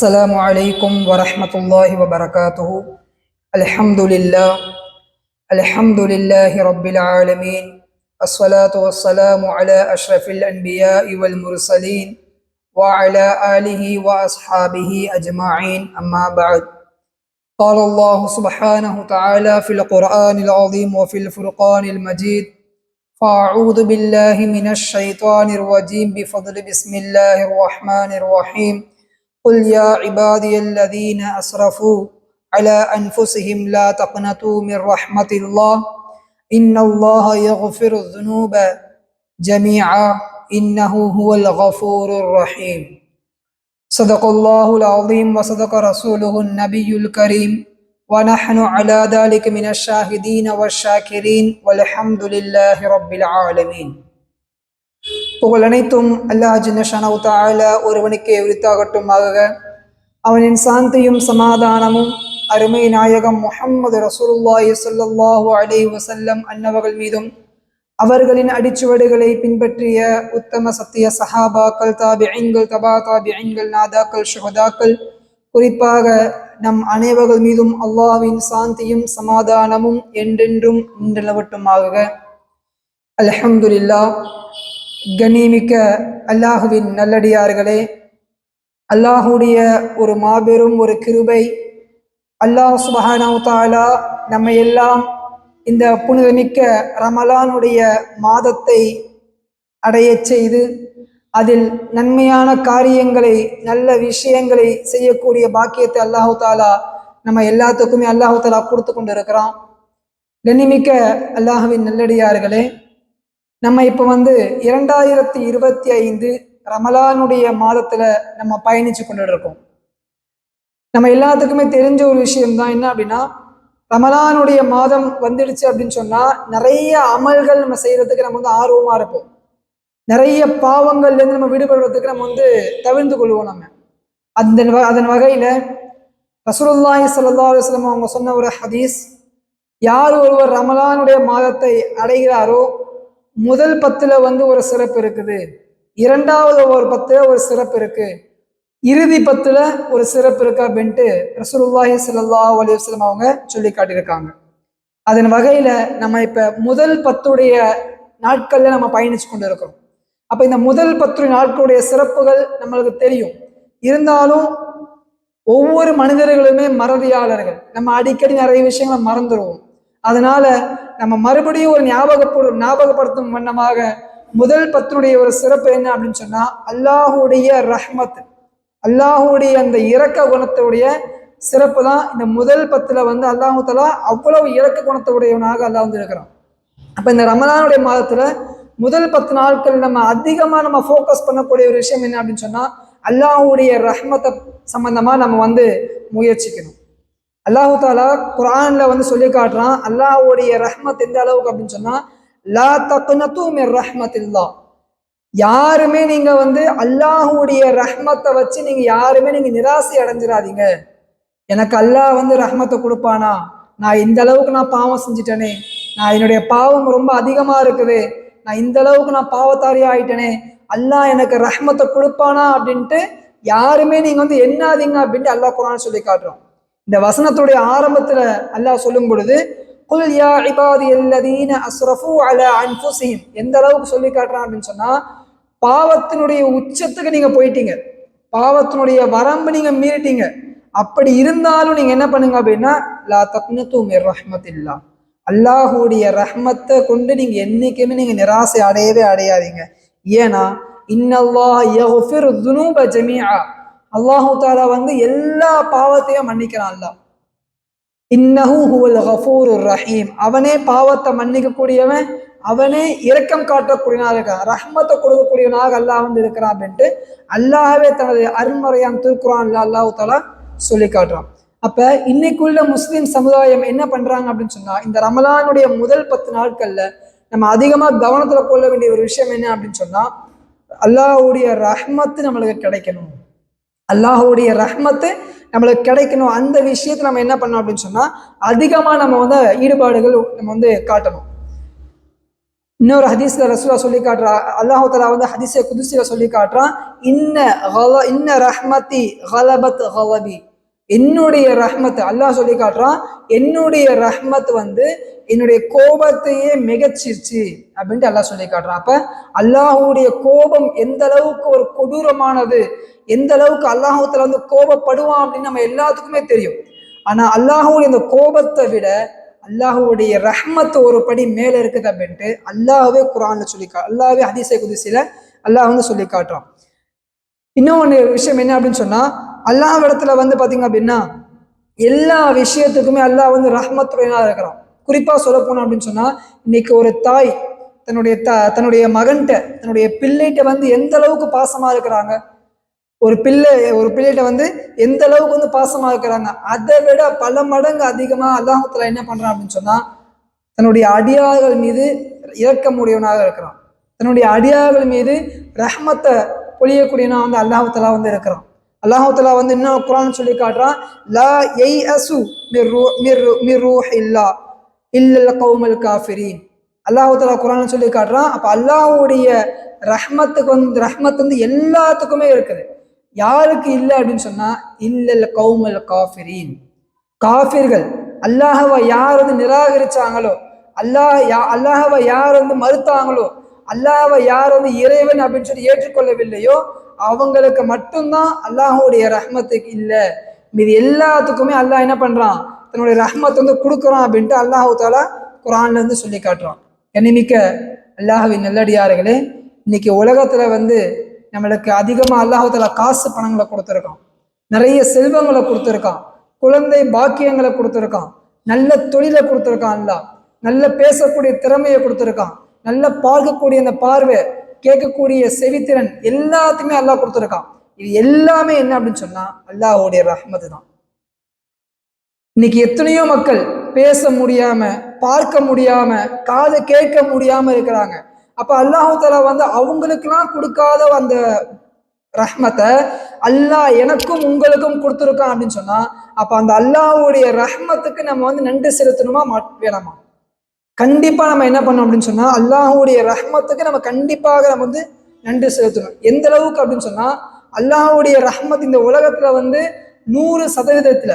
السلام عليكم ورحمة الله وبركاته. الحمد لله. الحمد لله رب العالمين. الصلاة والسلام على أشرف الأنبياء والمرسلين وعلى آله وأصحابه أجمعين. أما بعد. قال الله سبحانه تعالى في القرآن العظيم وفي الفرقان المجيد فأعوذ بالله من الشيطان الرجيم. بفضل بسم الله الرحمن الرحيم. قل يا عبادي الذين أسرفوا على أنفسهم لا تقنطوا من رحمة الله إن الله يغفر الذنوب جميعا إنه هو الغفور الرحيم. صدق الله العظيم وصدق رسوله النبي الكريم ونحن على ذلك من الشاهدين والشاكرين والحمد لله رب العالمين புகழ் அனைத்தும் அல்லாஹ் ஜின்னஷானவு தால ஒருவனுக்கே உரித்தாகட்டுமாக. அவனின் சாந்தியும் சமாதானமும் அருமை நாயகம் முஹம்மது ரசூலுல்லாஹி ஸல்லல்லாஹு அலி வசல்லம் அன்னவர்கள் மீதும் அவர்களின் அடிச்சுவடுகளை பின்பற்றிய உத்தம சத்திய சஹாபாக்கள் தாபிஐன்கள் தபா தாபிஐன்கள் நாதாக்கள் ஷுஹதாக்கள் குறிப்பாக நம் அனைவர்கள் மீதும் அல்லாஹ்வின் சாந்தியும் சமாதானமும் என்றென்றும் நிலவட்டுமாக அலஹம்துல்லா கண்ணியமிக்க அல்லாஹுவின் நல்லடியார்களே அல்லாஹுடைய ஒரு மாபெரும் ஒரு கிருபை அல்லாஹ் சுபஹானா நம்ம எல்லாம் இந்த புனிதமிக்க ரமலானுடைய மாதத்தை அடையச் செய்து அதில் நன்மையான காரியங்களை நல்ல விஷயங்களை செய்யக்கூடிய பாக்கியத்தை அல்லாஹு தாலா நம்ம எல்லாத்துக்குமே அல்லாஹு தாலா கொடுத்து கொண்டு இருக்கிறோம் கண்ணிமிக்க அல்லாஹுவின் நல்லடியார்களே நம்ம இப்போ வந்து இரண்டாயிரத்தி இருபத்தி ஐந்து ரமலானுடைய மாதத்துல நம்ம பயணிச்சு கொண்டு இருக்கோம். நம்ம எல்லாத்துக்குமே தெரிஞ்ச ஒரு விஷயம் தான் என்ன அப்படின்னா ரமலானுடைய மாதம் வந்துடுச்சு அப்படின்னு சொன்னா நிறைய அமல்கள் நம்ம செய்யறதுக்கு நம்ம வந்து ஆர்வமா இருப்போம். நிறைய பாவங்கள்ல இருந்து நம்ம விடுபடுறதுக்கு நம்ம வந்து தவிர்த்து கொள்வோம் நம்ம. அந்த வ- அதன் வகையில ரசூலுல்லாஹி சல்லா அலுவலம் அவங்க சொன்ன ஒரு ஹதீஸ் யார் ஒருவர் ரமலானுடைய மாதத்தை அடைகிறாரோ முதல் பத்தில் வந்து ஒரு சிறப்பு இருக்குது. இரண்டாவது ஒரு பத்தில் ஒரு சிறப்பு இருக்கு. இறுதி பத்தில் ஒரு சிறப்பு இருக்கு அப்படின்ட்டு ரசூலுல்லாஹி சல்லா அலைஹி வஸல்லம் அவங்க சொல்லி காட்டியிருக்காங்க. அதன் வகையில் நம்ம இப்போ முதல் பத்துடைய நாட்களில் நம்ம பயணிச்சு கொண்டு இருக்கிறோம் அப்போ இந்த முதல் பத்து நாட்களுடைய சிறப்புகள் நம்மளுக்கு தெரியும். இருந்தாலும் ஒவ்வொரு மனிதர்களுமே மறதியாளர்கள். நம்ம அடிக்கடி நிறைய விஷயங்களை மறந்துடுவோம் அதனால நம்ம மறுபடியும் ஒரு ஞாபகப்படு ஞாபகப்படுத்தும் வண்ணமாக முதல் பத்தினுடைய ஒரு சிறப்பு என்ன அப்படின்னு சொன்னா அல்லாஹுடைய ரஹ்மத். அல்லாஹுடைய அந்த இறக்க குணத்துடைய சிறப்பு தான் இந்த முதல் பத்துல வந்து அல்லாஹு தலா அவ்வளவு இறக்க குணத்துடையவனாக அல்லாஹ் வந்து இருக்கிறான். அப்ப இந்த ரமலானுடைய மாதத்துல முதல் பத்து நாட்கள் நம்ம அதிகமா நம்ம ஃபோக்கஸ் பண்ணக்கூடிய ஒரு விஷயம் என்ன அப்படின்னு சொன்னா அல்லாஹுடைய ரஹ்மத்தை சம்பந்தமா நம்ம வந்து முயற்சிக்கணும். அல்லாஹு தாலா குரான்ல வந்து சொல்லி காட்டுறான் அல்லாஹ்வுடைய ரஹ்மத் எந்த அளவுக்கு அப்படின்னு சொன்னா லா தக்னது ரஹ்மத் ரஹ்மத்தில்லா. யாருமே நீங்க வந்து அல்லாஹுடைய ரஹ்மத்தை வச்சு நீங்க யாருமே நீங்க நிராசை அடைஞ்சிடாதீங்க எனக்கு அல்லாஹ் வந்து ரஹ்மத்தை கொடுப்பானா? நான் இந்த அளவுக்கு நான் பாவம் செஞ்சுட்டேனே. நான் என்னுடைய பாவம் ரொம்ப அதிகமா இருக்குது. நான் இந்த அளவுக்கு நான் பாவத்தாரி ஆயிட்டேனே. அல்லாஹ் எனக்கு ரஹ்மத்தை கொடுப்பானா அப்படின்ட்டு யாருமே நீங்க வந்து எண்ணாதீங்க அப்படின்ட்டு அல்லாஹ் குரான் சொல்லி காட்டுறோம் இந்த வசனத்துடைய ஆரம்பத்துல அல்லாஹ் சொல்லும் பொழுது குல் யா இபாதி அல்லதீன அஸ்ரஃபு அல அன்ஃபுஸிஹிம். எந்த அளவுக்கு சொல்லி காட்டுறான் அப்படின்னு சொன்னா பாவத்தினுடைய உச்சத்துக்கு நீங்க போயிட்டீங்க. பாவத்தினுடைய வரம்பு நீங்க மீறிட்டீங்க. அப்படி இருந்தாலும் நீங்க என்ன பண்ணுங்க அப்படின்னா லா தக்னத்து மிர் ரஹ்மத்தில்லா. அல்லாஹுடைய ரஹ்மத்தை கொண்டு நீங்க என்னைக்குமே நீங்க நிராசை அடையவே அடையாதீங்க. ஏன்னா இன்னல்லாஹ் யஃபிர் துனூப ஜமீஆ. அல்லாஹு தாலா வந்து எல்லா பாவத்தையும் மன்னிக்கிறான் அல்லாஹ் இன்னஹு ஹுவல் கஃபூருர் ரஹீம். அவனே பாவத்தை மன்னிக்கக்கூடியவன் அவனே இரக்கம் காட்டக்கூடியனாக இருக்கான். ரஹ்மத்தை கொடுக்கக்கூடியவனாக அல்லாஹ் வந்து இருக்கிறான் அப்படின்ட்டு அல்லாஹ்வே தனது அருண்மறையான் திருக்குறான் அல்லாஹு தாலா சொல்லி காட்டுறான். அப்ப இன்னைக்குள்ள முஸ்லீம் சமுதாயம் என்ன பண்றாங்க அப்படின்னு சொன்னா இந்த ரமலானுடைய முதல் பத்து நாட்கள்ல நம்ம அதிகமாக கவனத்தில் கொள்ள வேண்டிய ஒரு விஷயம் என்ன அப்படின்னு சொன்னால் அல்லாஹுடைய ரஹ்மத்து நம்மளுக்கு கிடைக்கணும். அல்லாஹுடைய ரஹ்மத்து நம்மளுக்கு கிடைக்கணும். அந்த விஷயத்தை நம்ம என்ன பண்ணோம் அப்படின்னு சொன்னால் அதிகமாக நம்ம வந்து ஈடுபாடுகள் நம்ம வந்து காட்டணும். இன்னொரு ஹதீஸ்ல ரசூலா சொல்லி காட்டுறா அல்லாஹு தலா வந்து ஹதீஸை குதிசில சொல்லி காட்டுறான் இன்ன இன்ன ரஹ்மதி ஹலபத் ஹலபி என்னுடைய ரஹ்மத் அல்லாஹ் சொல்லி காட்டுறான் என்னுடைய ரஹ்மத் வந்து என்னுடைய கோபத்தையே மிகச்சிருச்சு அப்படின்ட்டு அல்லாஹ் சொல்லி காட்டுறான். அப்ப அல்லாஹுடைய கோபம் எந்த அளவுக்கு ஒரு கொடூரமானது எந்த அளவுக்கு அல்லாஹுத்துல வந்து கோபப்படுவான் அப்படின்னு நம்ம எல்லாத்துக்குமே தெரியும். ஆனா அல்லாஹுடைய அந்த கோபத்தை விட அல்லாஹுடைய ரஹ்மத் ஒரு படி மேல இருக்குது அப்படின்ட்டு அல்லாஹ்வே குரான்ல சொல்லி கா அல்லாஹ்வே ஹதீஸை குதிசில அல்லாஹ் வந்து சொல்லி காட்டுறான். இன்னொன்று விஷயம் என்ன அப்படின்னு சொன்னா அல்லாஹ் வந்து பார்த்திங்க அப்படின்னா எல்லா விஷயத்துக்குமே அல்லாஹ் வந்து ரஹ்மத்துடையனாக இருக்கிறான். குறிப்பாக சொல்ல போனோம் அப்படின்னு சொன்னால் இன்னைக்கு ஒரு தாய் தன்னுடைய த தன்னுடைய மகன்கிட்ட தன்னுடைய பிள்ளைகிட்ட வந்து எந்த அளவுக்கு பாசமாக இருக்கிறாங்க? ஒரு பிள்ளை ஒரு பிள்ளைகிட்ட வந்து எந்த அளவுக்கு வந்து பாசமாக இருக்கிறாங்க? அதை விட பல மடங்கு அதிகமாக அல்லாஹத்தில் என்ன பண்ணுறான் அப்படின்னு சொன்னால் தன்னுடைய அடியார்கள் மீது இரக்கமுடையவனாக இருக்கிறான். தன்னுடைய அடியார்கள் மீது ரஹ்மத்தை பொழியக்கூடியவனா வந்து அல்லாஹத்தலா வந்து இருக்கிறான். அல்லாஹுத்தலா வந்து இன்னும் குரான் சொல்லி காட்டுறான் லா எய் அசு மிர் மிர் மிர் இல்லா இல்ல கௌமல் காஃபிரீன். அல்லாஹுத்தலா குரான் சொல்லி காட்டுறான் அப்போ அல்லாஹ்வுடைய ரஹ்மத்துக்கு வந்து ரஹ்மத் வந்து எல்லாத்துக்குமே இருக்குது. யாருக்கு இல்லை அப்படின்னு சொன்னால் இல்லல் கௌமல் காஃபிரீன். காஃபிர்கள் அல்லாஹவை யார் வந்து நிராகரித்தாங்களோ அல்லாஹ் யா அல்லாஹவை யார் வந்து மறுத்தாங்களோ அல்லாஹவை யார் வந்து இறைவன் அப்படின்னு சொல்லி ஏற்றுக்கொள்ளவில்லையோ அவங்களுக்கு மட்டும்தான் அல்லாஹுடைய ரஹ்மத்துக்கு இல்லை. மீது எல்லாத்துக்குமே அல்லாஹ் என்ன பண்ணுறான் தன்னுடைய ரஹ்மத் வந்து கொடுக்குறான் அப்படின்ட்டு அல்லாஹு தாலா குரான்லேருந்து சொல்லி காட்டுறான். கண்ணிமிக்க அல்லாஹுவின் நல்லடியார்களே இன்னைக்கு உலகத்தில் வந்து நம்மளுக்கு அதிகமாக அல்லாஹு தாலா காசு பணங்களை கொடுத்துருக்கான். நிறைய செல்வங்களை கொடுத்துருக்கான். குழந்தை பாக்கியங்களை கொடுத்துருக்கான். நல்ல தொழிலை கொடுத்துருக்கான் அல்லாஹ். நல்ல பேசக்கூடிய திறமையை கொடுத்துருக்கான். நல்ல பார்க்கக்கூடிய அந்த பார்வை கேட்கக்கூடிய செவித்திறன் எல்லாத்தையுமே அல்லாஹ் கொடுத்துருக்கான். இது எல்லாமே என்ன அப்படின்னு சொன்னா அல்லாஹ்வுடைய ரஹ்மத்து தான் இன்னைக்கு எத்தனையோ மக்கள் பேச முடியாம பார்க்க முடியாம காது கேட்க முடியாம இருக்கிறாங்க. அப்ப அல்லாஹு தலா வந்து அவங்களுக்கெல்லாம் கொடுக்காத அந்த ரஹ்மத்தை அல்லாஹ் எனக்கும் உங்களுக்கும் கொடுத்துருக்கான் அப்படின்னு சொன்னா அப்ப அந்த அல்லாஹ்வுடைய ரஹ்மத்துக்கு நம்ம வந்து நன்றி செலுத்தணுமா? வேணாமா? கண்டிப்பா நம்ம என்ன பண்ணோம் அப்படின்னு சொன்னா அல்லாஹுடைய ரஹ்மத்துக்கு நம்ம கண்டிப்பாக நம்ம வந்து நன்றி செலுத்தணும். எந்த அளவுக்கு அப்படின்னு சொன்னா அல்லாஹ்வுடைய ரஹ்மத் இந்த உலகத்துல வந்து நூறு சதவீதத்துல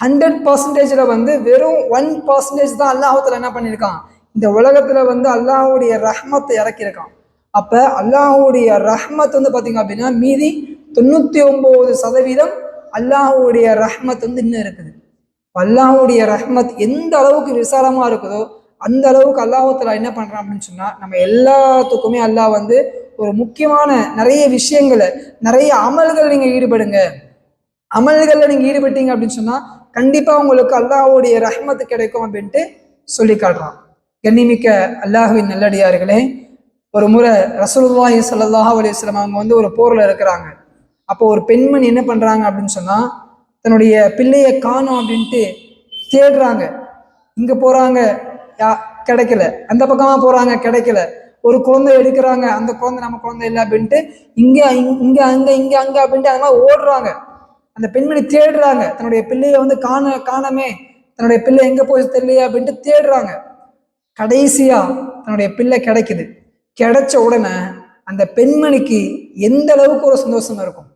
ஹண்ட்ரட் பர்சன்டேஜ்ல வந்து வெறும் ஒன் பர்சன்டேஜ் தான் அல்லாஹத்துல என்ன பண்ணியிருக்கான்? இந்த உலகத்துல வந்து அல்லாஹ்வுடைய ரஹ்மத்தை இறக்கியிருக்கான். அப்ப அல்லாஹுடைய ரஹ்மத் வந்து பாத்தீங்க அப்படின்னா மீதி தொண்ணூத்தி ஒன்பது சதவீதம் அல்லாஹ்வுடைய ரஹ்மத் வந்து இன்னும் இருக்குது. அல்லாஹ்வுடைய ரஹ்மத் எந்த அளவுக்கு விசாலமா இருக்குதோ அந்த அளவுக்கு அல்லாஹத்தில் என்ன பண்ணுறான் அப்படின்னு சொன்னால் நம்ம எல்லாத்துக்குமே அல்லாஹ் வந்து ஒரு முக்கியமான நிறைய விஷயங்களை நிறைய அமல்கள் நீங்கள் ஈடுபடுங்க. அமல்களில் நீங்கள் ஈடுபட்டீங்க அப்படின்னு சொன்னால் கண்டிப்பாக உங்களுக்கு அல்லாஹ்வுடைய ரஹ்மத்து கிடைக்கும் அப்படின்ட்டு சொல்லி காட்டுறான். கண்ணிமிக்க அல்லாஹுவின் நல்லடியார்களே ஒரு முறை ரசூலுல்லாஹி சல்லாஹ் அலிஸ்லாம் அவங்க வந்து ஒரு போரில் இருக்கிறாங்க. அப்போ ஒரு பெண்மணி என்ன பண்ணுறாங்க அப்படின்னு சொன்னால் தன்னுடைய பிள்ளையை காணும் அப்படின்ட்டு தேடுறாங்க. இங்கே போகிறாங்க யா கிடைக்கல. அந்த பக்கமா போறாங்க கிடைக்கல. ஒரு குழந்தை எடுக்கிறாங்க அந்த குழந்தை நம்ம குழந்தை இல்லை அப்படின்ட்டு இங்க இங்க- அங்க இங்க அங்க அப்படின்ட்டு அந்த மாதிரி ஓடுறாங்க. அந்த பெண்மணி தேடுறாங்க. தன்னுடைய பிள்ளைய வந்து காண காணமே. தன்னுடைய பிள்ளை எங்க போய் தெரியலையே அப்படின்ட்டு தேடுறாங்க. கடைசியா தன்னுடைய பிள்ளை கிடைக்குது. கிடைச்ச உடனே அந்த பெண்மணிக்கு எந்த அளவுக்கு ஒரு சந்தோஷம் இருக்கும்?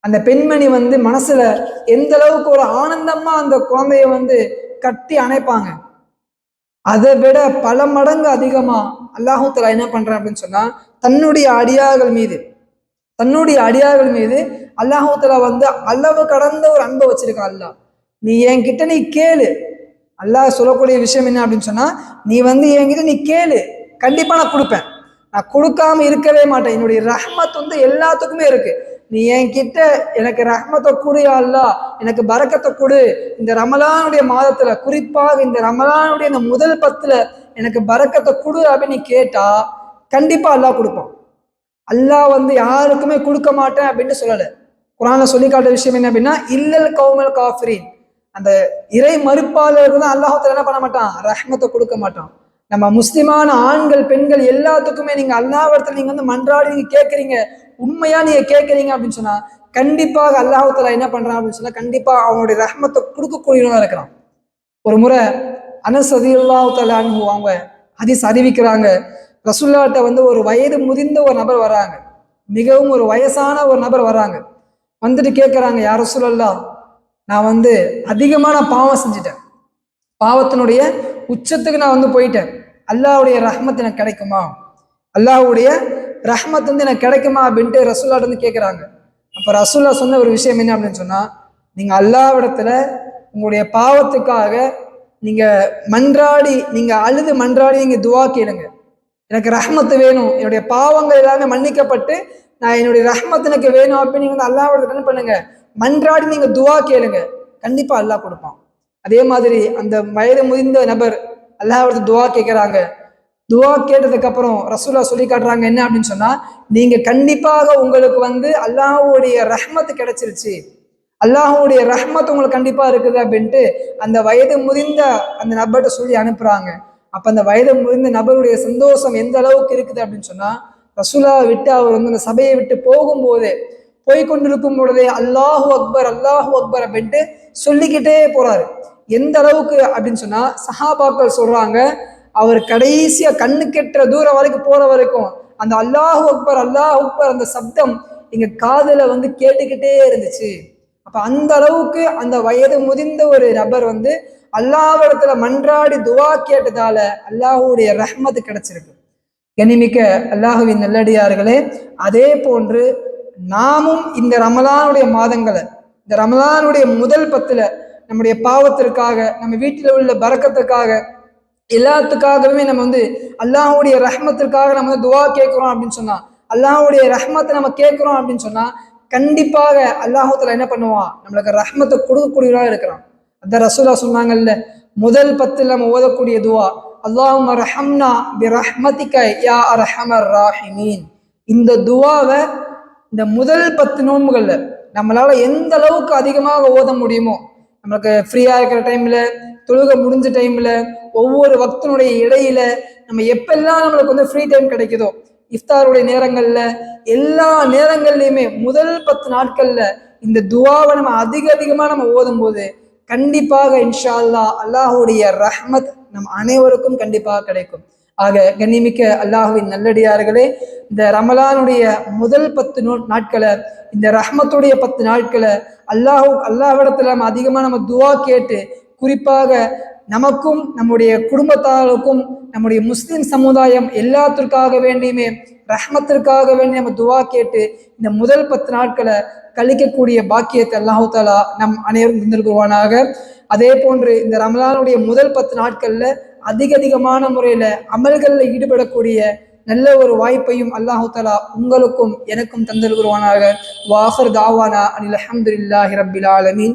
அந்த பெண்மணி வந்து மனசுல எந்த அளவுக்கு ஒரு ஆனந்தமா அந்த குழந்தைய வந்து கட்டி அணைப்பாங்க? அதை விட பல மடங்கு அதிகமாக அல்லாஹு என்ன பண்ணுறான் அப்படின்னு சொன்னால் தன்னுடைய அடியார்கள் மீது தன்னுடைய அடியார்கள் மீது அல்லாஹு வந்து அளவு கடந்த ஒரு அன்பை வச்சிருக்கான் அல்லாஹ். நீ என்கிட்ட நீ கேளு. அல்லாஹ் சொல்லக்கூடிய விஷயம் என்ன அப்படின்னு சொன்னால் நீ வந்து என்கிட்ட நீ கேளு. கண்டிப்பாக நான் கொடுப்பேன். நான் கொடுக்காம இருக்கவே மாட்டேன். என்னுடைய ரஹ்மத் வந்து எல்லாத்துக்குமே இருக்குது நீ என்கிட்ட எனக்கு ரஹ்மத்தை கொடு அல்லா. அல்லாஹ் எனக்கு பரக்கத்தை கொடு. இந்த ரமலானுடைய மாதத்துல குறிப்பாக இந்த ரமலானுடைய இந்த முதல் பத்துல எனக்கு பரக்கத்தை கொடு அப்படின்னு நீ கேட்டா கண்டிப்பா அல்லாஹ் கொடுப்பான். அல்லாஹ் வந்து யாருக்குமே கொடுக்க மாட்டேன் அப்படின்ட்டு சொல்லலை. குரான சொல்லி காட்டுற விஷயம் என்ன அப்படின்னா இல்லல் கௌமல் காஃபிரின். அந்த இறை மறுப்பாளருக்கு தான் அல்லாஹத்தில் என்ன பண்ண மாட்டான்? ரஹ்மத்தை கொடுக்க மாட்டான். நம்ம முஸ்லிமான ஆண்கள் பெண்கள் எல்லாத்துக்குமே நீங்கள் அல்லாஹ்விடத்துல நீங்கள் வந்து மன்றாடி நீங்கள் கேட்குறீங்க உண்மையா நீங்க கேட்குறீங்க அப்படின்னு சொன்னா கண்டிப்பாக அல்லாஹத்துல என்ன பண்றான் அப்படின்னு சொன்னா கண்டிப்பா அவனுடைய ரஹமத்தை கொடுக்கக்கூடியவனா இருக்கிறான். ஒரு முறை அனஸ் ரதியுல்லாஹு தஆலா அன்ஹு அவங்க ஹதீஸ் அறிவிக்கிறாங்க. ரசுல்லாட்ட வந்து ஒரு வயது முதிர்ந்த ஒரு நபர் வராங்க. மிகவும் ஒரு வயசான ஒரு நபர் வராங்க. வந்துட்டு கேட்குறாங்க யார் ரசூலல்லா நான் வந்து அதிகமான பாவம் செஞ்சுட்டேன். பாவத்தினுடைய உச்சத்துக்கு நான் வந்து போயிட்டேன். அல்லாவுடைய ரஹமத்து எனக்கு கிடைக்குமா? அல்லாஹ்வுடைய ரஹ்மத் வந்து எனக்கு கிடைக்குமா அப்படின்ட்டு ரசூல்லாட்ட வந்து கேட்குறாங்க அப்போ ரசூல்லா சொன்ன ஒரு விஷயம் என்ன அப்படின்னு சொன்னால் நீங்கள் அல்லாவிடத்தில் உங்களுடைய பாவத்துக்காக நீங்கள் மன்றாடி நீங்கள் அழுது மன்றாடி நீங்கள் துவா கேளுங்க. எனக்கு ரஹ்மத்து வேணும் என்னுடைய பாவங்கள் எல்லாமே மன்னிக்கப்பட்டு நான் என்னுடைய ரஹ்மத் எனக்கு வேணும் அப்படின்னு நீங்கள் வந்து அல்லாவிடத்துல என்ன பண்ணுங்க. மன்றாடி நீங்கள் துவா கேளுங்க. கண்டிப்பாக அல்லாஹ் கொடுப்பான். அதே மாதிரி அந்த வயது முதிர்ந்த நபர் அல்லாஹ் துவா கேட்குறாங்க துவா கேட்டதுக்கப்புறம் ரசூலா சொல்லி காட்டுறாங்க என்ன அப்படின்னு சொன்னால் நீங்கள் கண்டிப்பாக உங்களுக்கு வந்து அல்லாஹுடைய ரஹ்மத்து கிடைச்சிருச்சு. அல்லாஹுடைய ரஹ்மத் உங்களுக்கு கண்டிப்பாக இருக்குது அப்படின்ட்டு அந்த வயது முதிர்ந்த அந்த நபர்கிட்ட சொல்லி அனுப்புகிறாங்க அப்போ அந்த வயது முதிர்ந்த நபருடைய சந்தோஷம் எந்த அளவுக்கு இருக்குது அப்படின்னு சொன்னால் ரசூலா விட்டு அவர் வந்து அந்த சபையை விட்டு போகும்போது போய் கொண்டிருக்கும் பொழுதே அல்லாஹு அக்பர் அல்லாஹு அக்பர் அப்படின்ட்டு சொல்லிக்கிட்டே போகிறாரு எந்த அளவுக்கு அப்படின்னு சொன்னால் சஹாபாக்கள் சொல்றாங்க அவர் கடைசியாக கண்ணு கெட்டுற தூரம் வரைக்கும் போகிற வரைக்கும் அந்த அல்லாஹு அக்பர் அல்லாஹ் அக்பர் அந்த சப்தம் எங்கள் காதில் வந்து கேட்டுக்கிட்டே இருந்துச்சு. அப்போ அந்த அளவுக்கு அந்த வயது முதிர்ந்த ஒரு நபர் வந்து அல்லாஹ்விடத்துல மன்றாடி துவா கேட்டதால அல்லாஹுடைய ரஹ்மத் கிடைச்சிருக்கு. கனிமிக்க அல்லாஹுவின் நல்லடியார்களே அதே போன்று நாமும் இந்த ரமலானுடைய மாதங்களை இந்த ரமலானுடைய முதல் பத்துல நம்முடைய பாவத்திற்காக நம்ம வீட்டில் உள்ள பறக்கத்திற்காக எல்லாத்துக்காகவே நம்ம வந்து அல்லாஹுடைய ரஹ்மத்திற்காக நம்ம வந்து துவா கேட்குறோம் அப்படின்னு சொன்னால் அல்லாஹ்வுடைய ரஹ்மத்தை நம்ம கேட்குறோம் அப்படின்னு சொன்னால் கண்டிப்பாக அல்லாஹத்துல என்ன பண்ணுவான்? நம்மளுக்கு ரஹ்மத்தை கொடுக்கக்கூடியவராக இருக்கிறான். அந்த ரசூலா சொன்னாங்கல்ல முதல் பத்தில் நம்ம ஓதக்கூடிய துவா அல்லாஹும் ரஹம்னா பி ரஹ்மதிக யா அரஹமர் ராஹிமீன். இந்த துவாவை இந்த முதல் பத்து நோன்புகளில் நம்மளால் எந்த அளவுக்கு அதிகமாக ஓத முடியுமோ நம்மளுக்கு ஃப்ரீயாக இருக்கிற டைமில் தொழுகை முடிஞ்ச டைமில் ஒவ்வொரு பக்தனுடைய இடையில நம்ம எப்பெல்லாம் நம்மளுக்கு வந்து ஃப்ரீ டைம் கிடைக்குதோ இஃப்தாருடைய நேரங்கள்ல எல்லா நேரங்கள்லயுமே முதல் பத்து நாட்கள்ல இந்த துவாவை நம்ம அதிக அதிகமா நம்ம ஓதும் போது கண்டிப்பாக இன்ஷா அல்லாஹ் அல்லாஹுடைய ரஹ்மத் நம் அனைவருக்கும் கண்டிப்பாக கிடைக்கும். ஆக கண்ணிமிக்க அல்லாஹுவின் நல்லடியார்களே இந்த ரமலானுடைய முதல் பத்து நோ நாட்களை இந்த ரஹ்மத்துடைய பத்து நாட்களை அல்லாஹ் அல்லாஹிடத்துல நம்ம அதிகமாக நம்ம துவா கேட்டு குறிப்பாக நமக்கும் நம்முடைய குடும்பத்தாருக்கும் நம்முடைய முஸ்லிம் சமுதாயம் எல்லாத்திற்காக வேண்டியுமே ரஹ்மத்திற்காக வேண்டி நம்ம துவா கேட்டு இந்த முதல் பத்து நாட்களை கழிக்கக்கூடிய பாக்கியத்தை அல்லாஹு தாலா நம் அனைவரும் இருந்திருக்குவானாக அதே போன்று இந்த ரமலானுடைய முதல் பத்து நாட்களில் அதிக அதிகமான முறையில் அமல்களில் ஈடுபடக்கூடிய நல்ல ஒரு வாய்ப்பையும் அல்லாஹு தாலா உங்களுக்கும் எனக்கும் தந்திருக்குவானாக. வாஹர் தாவானா அனில் அஹமதுல்லாஹி ரபில் ஆலமீன்.